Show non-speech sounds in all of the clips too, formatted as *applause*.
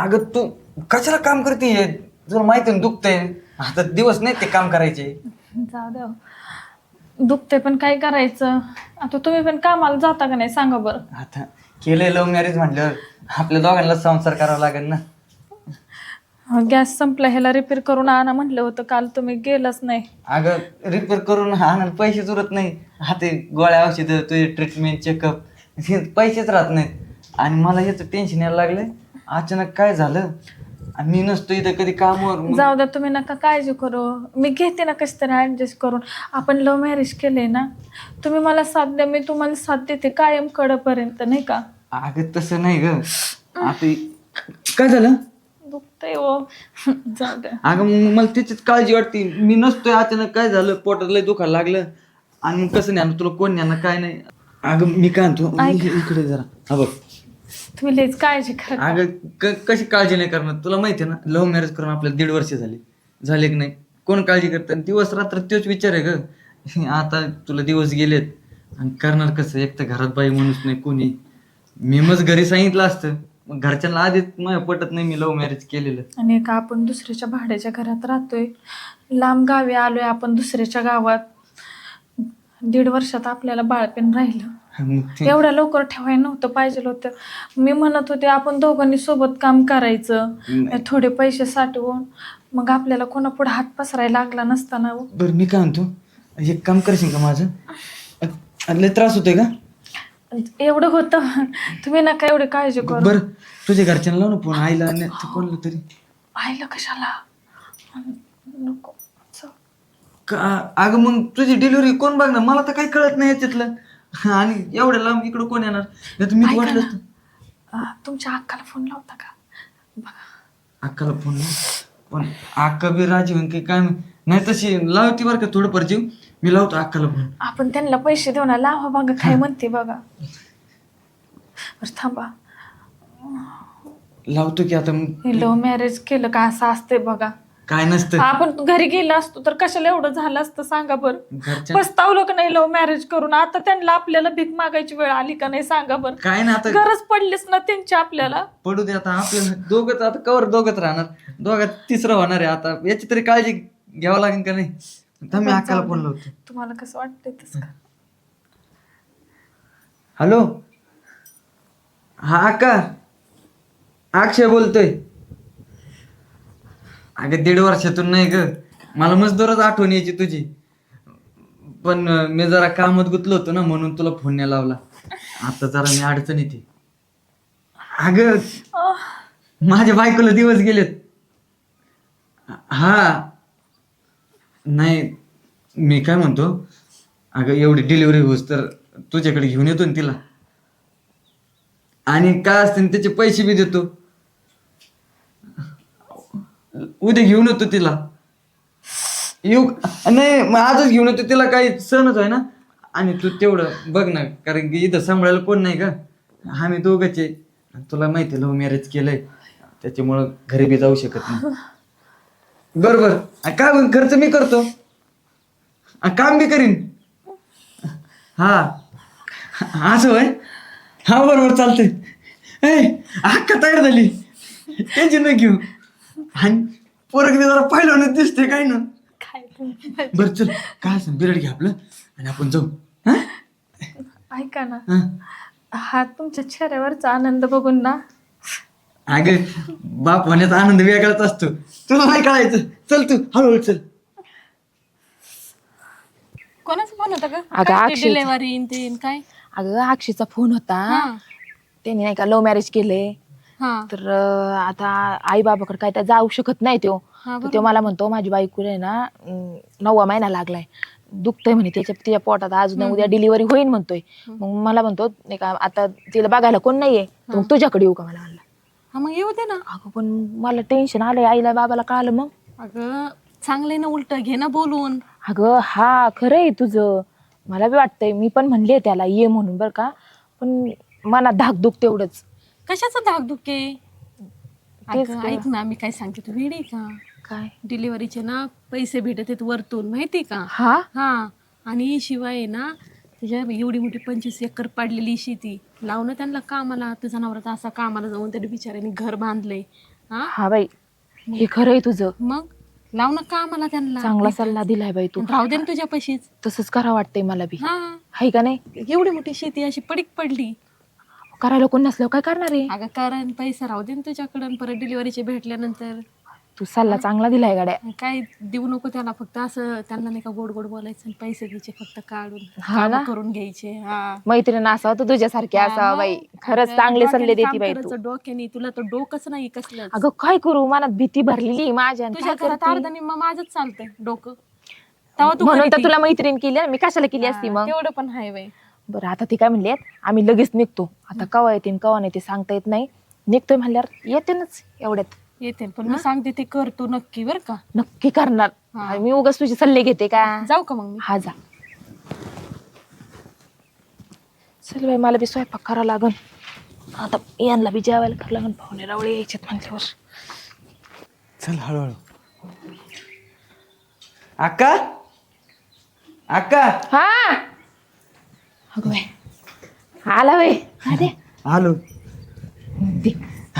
अगं तू कशाला काम करते तुला माहिती ना दुखतंय. आता दिवस नाही ते काम करायचे. जाऊ द्या दुखते पण काय करायचं? आता तुम्ही पण कामाला जाता का नाही? सांगा बरं. आता केलंय लव्ह मॅरेज म्हटल्यावर. आपल्या दोघांना संसार करावा लागेल ना. गॅस संपला ह्याला रिपेअर करून आणा म्हटलं होतं. काल तुम्ही गेलंच नाही. अगं रिपेअर करून आणायला पैसेच उरत नाही. हा ते गोळ्या औषधं तुझे ट्रीटमेंट चेकअप पैसेच राहत नाहीत. आणि मला याचं टेन्शन यायला लागलंय. अचानक काय झालं? आणि मी नसतो इथं कधी कामावर मग- जाऊ द्या तुम्ही नका काळजी करू. मी घेते ना कशी तरी ॲडजस्ट करून. आपण लव्ह मॅरेज केले ना तुम्ही मला साथ द्या मी तुम्हाला साथ देते कायम कडपर्यंत नाही का? अगं तसं नाही ग. आता काय झालं? दुखतंय हो. *laughs* जाऊ द्या. अगं मग मला त्याचीच काळजी वाटते. मी नसतोय अचानक काय झालं? पोटात लय दुखायला लागलं. आणि मग कसं नाही तुला कोण नाही काय नाही. अगं मी काय म्हणतो ऐक. इकडे जरा. हा बघ. तुम्ही लईच काळजी करा. अगं क- कशी काळजी नाही करणार? तुला माहिती आहे ना लव्ह मॅरेज करून आपल्याला दीड वर्ष झाली. झाले की नाही? कोण काळजी करतं? आणि दिवस रात्र तोच विचार आहे ग. आता तुला दिवस गेलेत. आणि करणार कसं? एक तर घरात बाई माणूस नाही कोणी. मी मग घरी सांगितलं असतं. मग घरच्यांना आधीच मला पटत नाही मी लव्ह मॅरेज केलेलं. आणि एका आपण दुसऱ्याच्या भाड्याच्या घरात राहतोय. लांब गावी आलोय आपण दुसऱ्याच्या गावात. दीड वर्षात आपल्याला बाळपेन राहिलं. मग ते- एवढ्या लवकर ठेवायला नव्हतं पाहिजे होतं. मी म्हणत होते आपण दोघांनी सोबत काम करायचं. नाही. थोडे पैसे साठवून. मग आपल्याला कोणापुढे हात पसरायला लागला नसता ना हो. बरं मी काय म्हणतो? एक काम करशील का माझं? अ- अ- लय त्रास होतोय का? एवढं होतं. तुम्ही नका एवढी काळजी करू. बरं तुझ्या घरच्यांना लाव ना फोन. आईला नाही तर कोणाला तरी. आईला कशाला? नको. का- अगं मग तुझी डिलिव्हरी कोण बघणार? मला तर काही कळत नाही याच्यातलं. आणि एवढ्या लांब इकडं कोण येणार? नाही तर मी ऐका वाटलं ना. तुमच्या अक्काला फोन लावता का? बघा. अक्काला फोन लाव पण अक्का बी राजी होईन की काय? माहीत. नाही तशी लावती बरं का थोडं जीव. मी लावतो अक्काला फोन आपण त्यांना पैसे देऊ ना लावा बघा काय म्हणते बघा. बरं थांबा. लावतो की आता मग हे लव्ह मॅरेज केलं का असं असते बघा. काय नसतं. आपण घरी गेलो असतो तर कशाला एवढं झालं असतं सांगा बरं. घरच्या पस्तावलं का नाही लव्ह मॅरेज करून? आता त्यांना आपल्याला भीक मागायची वेळ आली का नाही सांगा बरं. काय ना आता गरज पडलीच ना त्यांची आपल्याला. पडू दे आता आपल्याला दोघंच आता कवर दोघंच राहणार. दोघात तिसरं होणार आहे आता. याची तरी काळजी घ्यावं लागेल का नाही? थांब मी अक्काला फोन लावतो. तुम्हाला कसं वाटतंय तसं हॅलो? हा अक्का. अक्षय बोलतोय. अगं दीड वर्षातून नाही ग. मला मजदूरच आठवण यायची तुझी. पण अं, मी जरा कामात गुतलो होतो ना म्हणून तुला फोन नाही लावला. आता जरा मी अडचण येते. अगं माझ्या बायकोला दिवस गेलेत. हा. नाही मी काय म्हणतो? अगं एवढी डिलिव्हरी होस तर तुझ्याकडे घेऊन येतो ना तिला. आणि काय असते त्याचे पैसे बी देतो. उद्या घेऊन येतो तिला. येऊ नाही मग आजच घेऊन येतो तिला काही सणच आहे ना? आणि तू तेवढं बघ ना कारण की इथं सांभाळायला कोण नाही का? आम्ही दोघंच. आहे आणि तुला माहिती आहे लव्ह मॅरेज केलंय. त्याच्यामुळं घरी बी जाऊ शकत नाही. बरोबर. आणि काय खर्च मी करतो? आणि काम बी करीन. हा. असं होय? हा बरोबर चालतंय. ए अक्का तयार झाली. टेन्शन नाही घेऊ. आणि पोरग जरा पाहिलं दिसते काय ना? काय बरं चल. काय असं बिरड घे आपलं. आणि आपण जाऊ. हा? ऐका ना. हा. हा तुमच्या चेहऱ्यावरचा आनंद बघून ना. अगं बाप होण्याचा आनंद वेगळाच असतो. तुला नाही कळायचं. चल तू हळूहळू चल. कोणाचा फोन होता का अगं, अक्षयचा. डिलेव्हरी ते काय? अगं अक्षयचा फोन होता. हा. त्यांनी नाही का लव्ह मॅरेज केले हा. तर अं, आता आई बाबाकडे काय त्या जाऊ शकत नाही तो. हा तर तो मला म्हणतो माझी बायको आहे ना अं, नववा महिना लागलाय. दुखतंय म्हणे त्याच्या तिच्या पोटात आज ना उद्या डिलिव्हरी होईल म्हणतोय. मग मला म्हणतो नाही का आता तिला बघायला कोण नाहीये तर मग तुझ्याकडे येऊ का मला म्हणला. हा मग येऊ दे ना. अगं पण मला टेन्शन आलंय आईला बाबाला कळालं मग. अगं चांगले ना उलट घे ना बोलून. अगं हा खरं आहे तुझं. मला बी वाटतंय मी पण म्हणले त्याला ये म्हणून बरं का. पण मनात धाकधूक तेवढंच कशाचं धाकधुके? तेच अगं गं. ऐक ना मी काय सांगते तू वेडी आहे का? काय? डिलिव्हरीचे ना पैसे भेटत आहेत वरतून माहिती का? हा? हा. आणि शिवाय आहे ना तुझ्या एवढी मोठी पंचवीस एकर पाडलेली शेती लावणं त्यांना कामाला तुझा नवरा तर असा कामाला जाऊन त्याने बिचाऱ्याने घर बांधलंय. हा? हा बाई हे खरं आहे तुझं. मग? लाव ना कामाला त्यांना. चांगला सल्ला दिलाय बाई तू. राहू दे ना तुझ्या पैशीच तसंच करा वाटतंय मला बी. हा. हाय का नाही? एवढी मोठी शेती अशी पडीक पडली. करायला कोण नसल्यावर काय करणार आहे? अगं कारण पैसा राहू दे ना तुझ्याकडं आणि परत डिलिव्हरीचे भेटल्यानंतर. तू सल्ला चांगला दिलाय गाड्या. काय देऊ नको त्याला फक्त असं त्यांना नाही का गोड गोड बोलायचं आणि पैसे घ्यायचे फक्त काढून. हा ना? कामं करून घ्यायचे हा. मैत्रीण असावं तर तुझ्यासारखी असावं बाई. खरंच चांगले सल्ले देते बाई तू. डोक्याने. तुला तर डोकंच नाही कसलं अगं काय करू? मनात भीती भरलेली आहे माझ्या आणि तुझ्या काय घरात करते? अर्धा निम्मा माझंच चालतंय डोकं. तेव्हा तू म्हणून तर करीती. तुला मैत्रीण केली ना मी कशाला केली असती हा, मग? तेवढं पण आहे बाई. बरं आता ते काय म्हणले आम्ही लगेच निघतो. आता कवा येते कवा नाही ते सांगता येत नाही. निघतोय म्हणल्यावर येतेनच एवढ्यात. येते पण मी सांगते ते कर तू नक्की बर का. नक्की करणार. हा. मी उगाच तुझे सल्ले घेते का? जाऊ का मग मी? हा जा. चल बाई मला बी स्वयंपाक करावं लागन. आता यांना बी जेवायला करावं लागन. पाहुणे रावळे यायच्यात म्हटल्यावर. चल हळूहळू. अक्का? अक्का? हा? अगं बाई. आला बाई. अरे आलो. दे.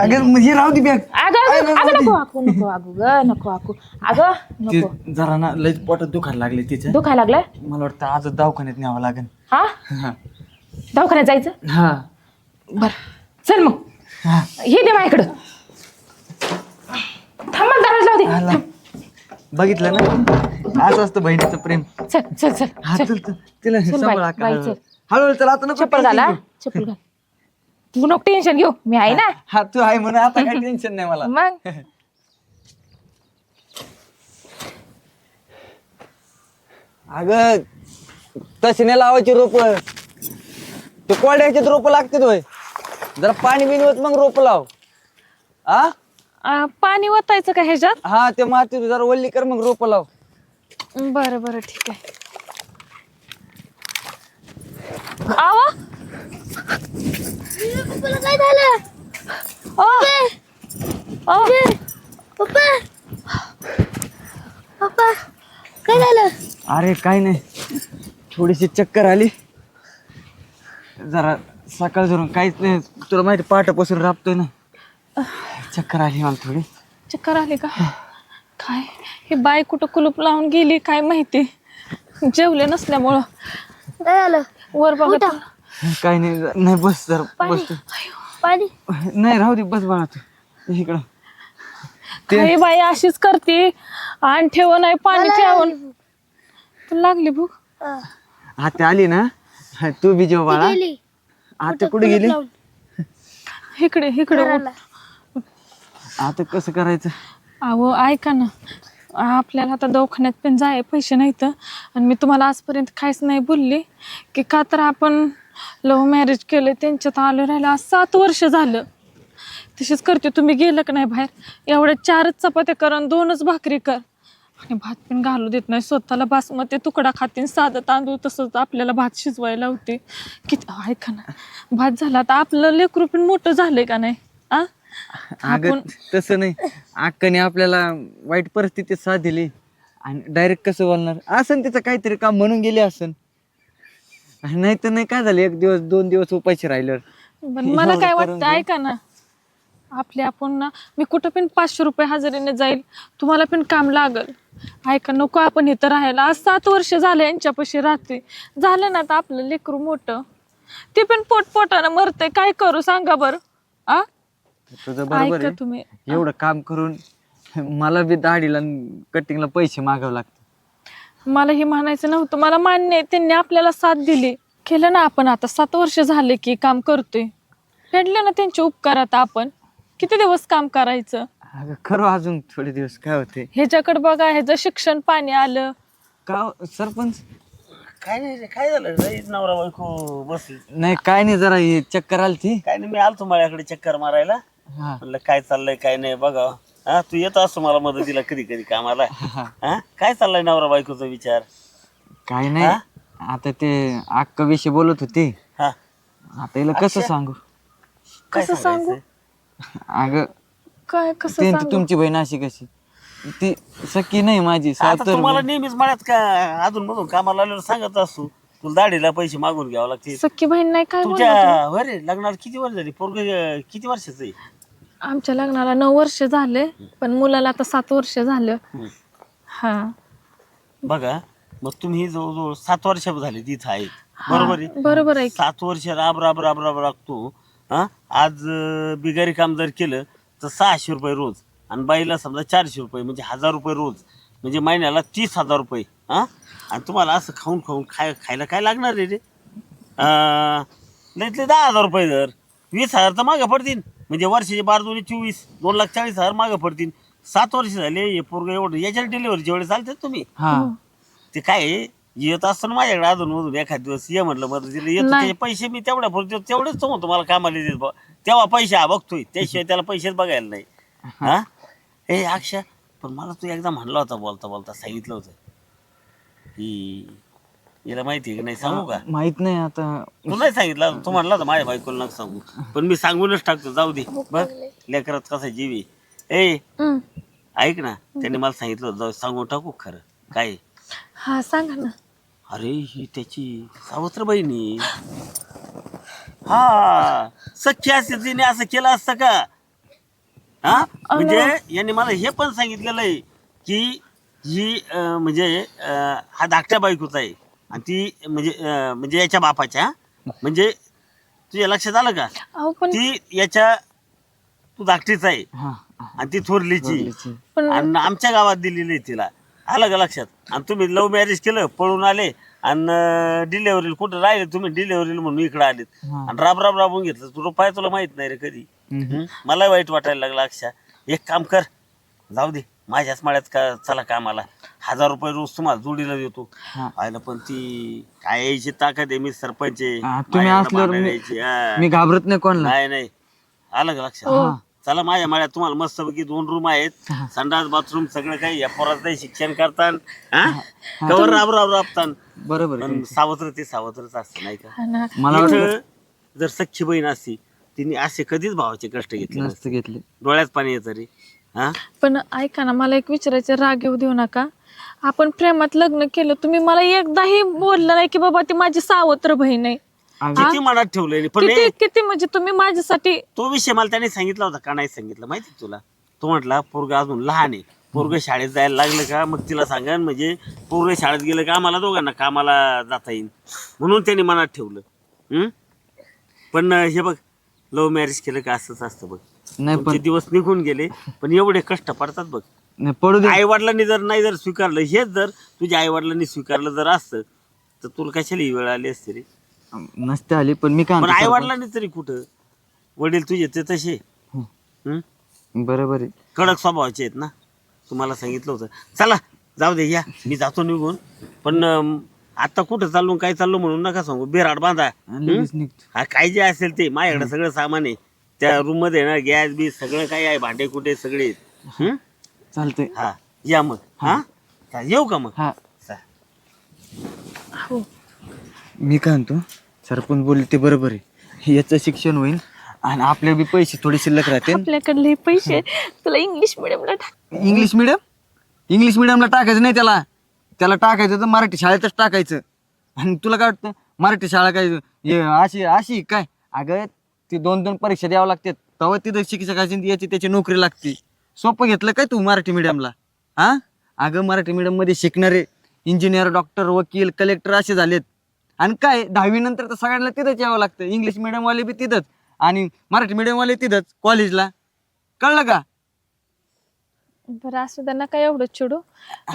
अगं म्हणजे राहू दे बॅग. अगं अगं नको आकू नको आगू ग नको आकू अगं नको. जरा ना लई पोटात दुखायला लागले तिचं. दुखायला लागलाय मला वाटतं आज दवाखान्यात न्यावं लागेल. हा? हा. दवाखान्यात जायचं? हा. बर. चल मग. हा. हे दे माझ्याकडं. थांबा दरवाजा लावू दे. आला बघितलं ना? असं असतं बहिणीचं प्रेम. चल चल चल. हा चल. चल तिला चल सांभाळ बाई, हळूहळू चल. हळूहळू चल आता नको चप्पल tension घाला. घेऊ. चप्पल घाल. तू नको टेन्शन घेऊ. मी आहे ना. हा तू आहे म्हणून आता काही *laughs* टेन्शन नाही मला. मग. *laughs* अगं तशी नाही लावायची रोप. ते कोड्याचे रोप लागते होय. जरा पाणी बिनी होत मग रोप लाव. हा आ, पाणी ओतायचं का ह्याच्यात? हा ते माती जरा वल्ली कर मग रोप लाव. बरं बरं ठीक आहे. आवा. काय झालं? ओ. ओ. पप्पा. पप्पा. काय झालं? अरे काय नाही. थोडीशी चक्कर आली. जरा सकाळ धरून काहीच नाही. तुला माहिती पाटापासून राबतोय ना. चक्कर आली मला थोडी. चक्कर आली का? काय? ही बाई कुठं कुलूप लावून गेली काय माहिती? जेवले नसल्यामुळं. काय झालं? वर बघत काय नाही नाही बस जरा बस तू. पाणी. नाही राहू दे बस बाळा तू. इकडं. काही बाई अशीच करते. आणि ठेव नाही पाणी ठेवून. तुला लागली भूक? अं, आता आली ना? हा, तू बी जेव बाळा. गेली. आता कुठे गेली? लावून. इकडे इकडे उठ. घराला. आता कसं करायचं? अहो ऐका ना. आपल्याला आता दवाखान्यात पण जाय पैसे नाहीत. आणि मी तुम्हाला आजपर्यंत काहीच नाही बोलली की का तर आपण लव्ह मॅरेज केलं त्यांच्यात आलं राहिलं. आज सात वर्ष झालं. तशीच करते. तुम्ही गेलं का नाही बाहेर? एवढ्या चारच चपात्या कर आणि दोनच भाकरी कर. आणि भात पण घालू देत नाही. स्वतःला बासमती तुकडा खातीन साधं तांदूळ तसंच आपल्याला भात शिजवायला होते किती ऐका ना. भात झाला तर आपलं लेकरू पण मोठं झालंय का नाही? आ? अगं तसं नाही. अक्काने आपल्याला वाईट परिस्थितीत साथ दिली. आणि डायरेक्ट कसं बोलणार? असन तिचं काहीतरी काम म्हणून गेले असन. नाही तर नाही काय झालं? एक दिवस दोन दिवस उपाशी राहिल्यावर. पण मला *laughs* काय करून वाटतं ऐका ना. आपले आपण ना मी कुठं पण पाचशे रुपये हजेरीने जाईल तुम्हाला पण काम लागल. ऐका नको आपण इथं राहायला. आज सात वर्ष झाले यांच्यापाशी राहते झालं ना तर आपलं लेकरू मोठं. ते पण पोटपोटानं मरते काय करू सांगा बरं. आ? तुझं बरोबर ऐका आहे. तुम्ही. एवढं काम करून मला बी दाढीला कटिंगला पैसे मागावं लागतं. मला हे म्हणायचं नव्हतं. मला मान्य आहे त्यांनी आपल्याला साथ दिली. केलं ना आपण आता. सात वर्ष झाले की काम करतोय. फेडले ना त्यांचे उपकार आता आपण. किती दिवस काम करायचं? अगं खरं अजून थोडे दिवस काय होते? ह्याच्याकडे बघा ह्याचं शिक्षण पाणी आलं. का हो, सरपंच? काय नाही रे काय झालं? नवरा बायको बसली. नाही काय नाही जरा हे चक्कर आली ती काय नाही मी आलतो माझ्याकडे चक्कर मारायला. हा. म्हणलं काय चाललंय काय नाही बघा हा तू येत असतो मला मदतीला कधी कधी कामाला. हा काय चाललंय नवरा बायकोचा विचार? काय नाही आता ते अक्का विषयी बोलत होते. हा. आता हिला कसं सांगू? काय कसं सांगू? सांगायचं? अगं काय कसं ते सांगू? तुमची बहीण अशी कशी? ती सखी नाही माझी आता तुम्हाला नेहमीच मळ्यात का अजून मधून कामाला आल्यावर सांगत असतो तुला दाढीला पैसे मागून घ्यावं लागते सख्खी बहीण नाही काय तुमच्या वरे लग्नाला किती वर्ष झाली? पोरग किती वर्षाचं आहे? आमच्या लग्नाला नऊ वर्ष झाले पण मुलाला आता सात वर्ष झालं. हा. बघा मग तुम्ही जवळजवळ सात वर्ष झाली तिथं आहेत बरोबर आहे? बरोबर आहे. की. सात वर्ष राब राब राब राब लागतो. हा? आज अं, बिगारी काम जर केलं तर सहाशे रुपये रोज. आणि बाईला समजा चारशे रुपये म्हणजे हजार रुपये रोज. म्हणजे महिन्याला तीस हजार रुपये. हा? आणि तुम्हाला असं खाऊन खाऊन खाय खायला काय लागणार आहे रे? अं, लईत लई दहा हजार रुपये जर वीस हजार तर मागं पडतील. म्हणजे वर्षाचे बारा दोन्ही चोवीस दोन लाख चाळीस हजार मागं पडतील. सात वर्ष झाले हे पोरग एवढं याच्या डिलिव्हरीच्या वेळेस चालतात तुम्ही. हा. ते काय आहे, येत असताना माझ्याकडे अजून मधून एखाद दिवस ये म्हटलं मदतीला येतो नाही. त्याचे पैसे मी तेवढ्या पुरते तेवढेच तो म्हणतो मला कामाला देत बा तेव्हा पैसे हा बघतोय त्याशिवाय त्याला पैसेच बघायला नाही. हा. हे? अक्षय पण मला तू एकदा म्हणला होता बोलता बोलता सांगितलं होतं. की याला माहिती आहे की नाही? सांगू का? माहीत नाही आता. तू नाही सांगितलं? तू म्हणला होता माझ्या बायकोला नका सांगू. पण मी सांगूनच टाकतो जाऊ दे. बघ लेकरात कसा जीवी ए. ऐक ना त्यांनी मला सांगितलं होतं जाऊ सांगून टाकू खरं? काय? आहे? हा सांगा ना. अरे ही त्याची सावत्र बहिणी हा असते तिने असं केलं असतं का? हा? म्हणजे यांनी मला हे पण सांगितलेलं आहे की ही अं, म्हणजे अं, हा धाकट्या बायकोचा आहे. आणि ती म्हणजे अं, म्हणजे याच्या बापाच्या म्हणजे तुझ्या लक्षात आलं का? अहो पण ती याच्या तू धाकटीच आहे. हा आणि ती थोरलीची. थोरलीची. पण आणि आमच्या गावात दिलेली आहे तिला. आलं का लक्षात? आणि तुम्ही लव्ह मॅरेज केलं पळून आले आणि डिलेव्हरी कुठं राहिले तुम्ही? डिलेव्हरी म्हणून इकडे आलेत. हा. आणि राब राब राबून घेतलं. तू रुपये तुला माहीत नाही रे कधी? मला वाईट वाटायला लागलं अक्षा एक काम कर. जाऊ दे. माझ्याच माळ्यात का चला कामाला. हजार रुपये रोज तुम्हाला जोडीला देतो. हा. आयला पण ती काय यायची ताकद आहे मी सरपंच आहे. हा, तुम्ही माझ्याकडं असल्यावर भांडायला मी- हा. घाबरत नाही कोणाला. नाही नाही. आलं का लक्षात? चला माझ्या माळ्यात तुम्हाला मस्तपैकी दोन रूम आहेत. संडास बाथरूम सगळं काही. या पोराचं शिक्षण करतान हा? कवर राब राब राबतान. बरोबर आहे. पण सावत्र ते सावत्रच असतं नाही का? हा ना. मला वाटलं इथं जर सख्खी बहीण असती तिने असे कधीच भावाचे कष्ट घेतले नसते. नसतं. घेतले. डोळ्यात पाणी येतं रे. हा? पण ऐका ना मला एक विचारायचं राग येऊ देऊ नका. आपण प्रेमात लग्न केलं तुम्ही मला एकदाही बोललं नाही की बाबा ती माझी सावत्र बहीण आहे. किती मनात ठेवलंय पण किती हे- किती म्हणजे तुम्ही माझ्यासाठी तो विषय मला त्याने सांगितला होता का नाही सांगितलं माहिती का तुला? तो म्हटला पोरग अजून लहान आहे. पोरग शाळेत जायला लागलं का? मग तिला सांगा म्हणजे पोरग शाळेत गेलं का आम्हाला दोघांना कामाला जाता येईल म्हणून त्याने मनात ठेवलं. हम्म? पण अं, हे बघ लव्ह मॅरेज केलं का असंच असतं बघ. नाही तुमचे पण दिवस निघून गेले पण एवढे कष्ट पडतात बघ. नाही पडू दे. आई वडिलांनी जर नाही जर स्वीकारलं हेच जर तुझ्या आई वडिलांनी स्वीकारलं जर असतं तर तुला कशाला ही वेळ आली असते रे? नसते आली पण मी काय पण म्हणतो आई सरपंच- वडिलांनी तरी कुठं? वडील तुझे ते तसे? हम्म? बरोबर आहे. कडक स्वभावाचे आहेत ना? तुम्हाला सांगितलं होतं. चला जाऊ दे या. मी जातो निघून. पण अं, आता कुठं चाललो काय चाललो म्हणून नका सांगू. बिराड बांधा. आणि लगेच निघतो. हा काय जे असेल ते. माझ्याकडे सगळं सामान आहे. त्या रूममध्ये ना गॅस बीस सगळं काही आहे भांडे कुठे सगळे. हं? चालतंय. हा. या मग. हा. चा- येऊ का मग? हा. चा. मी काय म्हणतो सरपंच बोलले ते बरोबर आहे. याचं शिक्षण होईल आणि आपले बी पैसे थोडे शिल्लक राहते आपल्याकडले पैसे. तुला इंग्लिश मिडियमला टाक. इंग्लिश मिडियम इंग्लिश मिडियमला टाकायचं नाही त्याला. त्याला टाकायचं तर मराठी शाळेतच टाकायचं. आणि तुला काय वाटतं मराठी शाळा काय हे अशी अशी काय? अगं ती दोन दोन परीक्षा द्यावं लागतात. तेव्हा तिथं शिक्षकाची याची त्याची नोकरी लागते. सोपं घेतलं काय तू मराठी मिडियमला हा? अगं मराठी मिडियममध्ये शिकणारे इंजिनियर डॉक्टर वकील कलेक्टर असे झालेत. आणि काय दहावी नंतर तर सगळ्यांना तिथंच यावं लागतं. इंग्लिश मिडियमवाले बी तिथंच. आणि मराठी मिडियमवाले तिथंच कॉलेजला कळलं का? बरं असू द्या नका एवढं चिडू.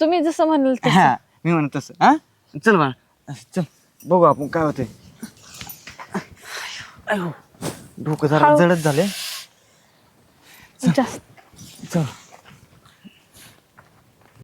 तुम्ही जसं म्हणाल तसं. हा मी म्हणत तसं. हा? चल बाळा. चल बघू आपण काय होतंय. अयो, डोकं जरा जडच झाले जास्त. चल.